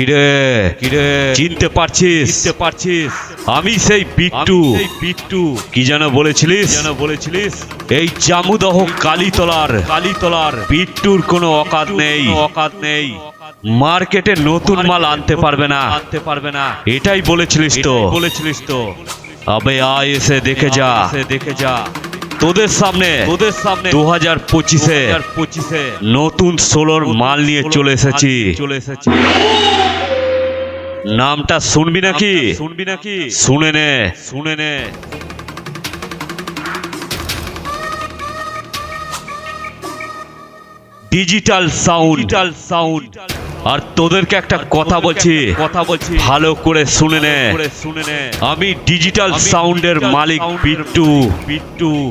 কিরে? কিরে? চিনতে পারছিস? চিনতে পারছিস? আমি সেই বিট্টু। এই বিট্টু। কি যেন বলেছিলিস? যেন বলেছিলিস? এই জামুদহ কালীতলার। কালীতলার। বিট্টুর কোনো অকাত নেই। অকাত নেই। মার্কেটে নতুন মাল আনতে পারবে না। আনতে পারবে না। এটাই বলেছিলিস তো। বলেছিলিস তো। আবে আয় এসে দেখে যা। দেখে যা। তোদের সামনে তোদের সামনে দু হাজার পঁচিশে পঁচিশে নতুন ষোলোর মাল নিয়ে চলে এসেছি। চলে এসেছি। নামটা শুনবি নাকি? শুনবি নাকি? শুনে নে। শুনে নে। ডিজিটাল সাউন্ড ডিজিটাল সাউন্ড আর তোদেরকে একটা কথা বলছি। কথা বলছি। ভালো করে শুনে নে। শুনে নে। আমি ডিজিটাল সাউন্ডের মালিক বিট্টু। বিট্টু।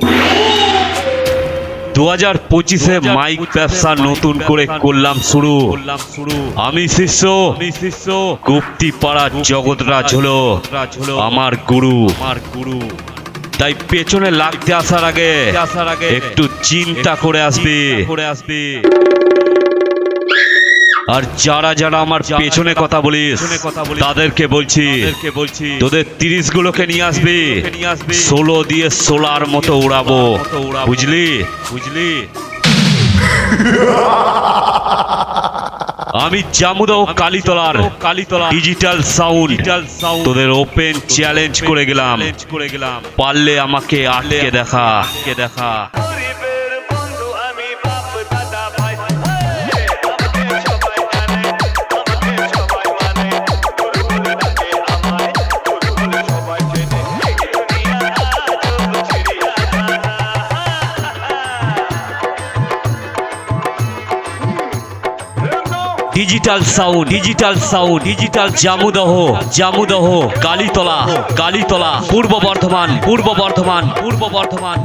দু হাজার পঁচিশে মাইক ব্যবসা নতুন করে করলাম শুরু। করলাম শুরু। আমি শিষ্য। শিষ্য। গুপ্তি পাড়া জগৎরাজ হলো। আমার গুরু। আমার গুরু। তাই পেছনে লাগতে আসার আগে আসার আগে একটু চিন্তা করে আসবি। করে আসবি। আর যারা যারা আমার পেছনে কথা বলিস তাদেরকে বলছি বলছি তোদের তিরিশ গুলোকে নিয়ে আসবি ষোলো দিয়ে সোলার মতো উড়াবো বুঝলি? বুঝলি? আমি Jamudao কালীতলার Kalitala digital sound digital sound তোদের ওপেন চ্যালেঞ্জ করে গেলাম। করে গেলাম। পারলে আমাকে আটকে দেখা। কে দেখা। Digital sound digital sound digital Jamudaha Jamudaha Kalitala Kalitala Purba Bardhaman Purba Bardhaman পূর্ব বর্ধমান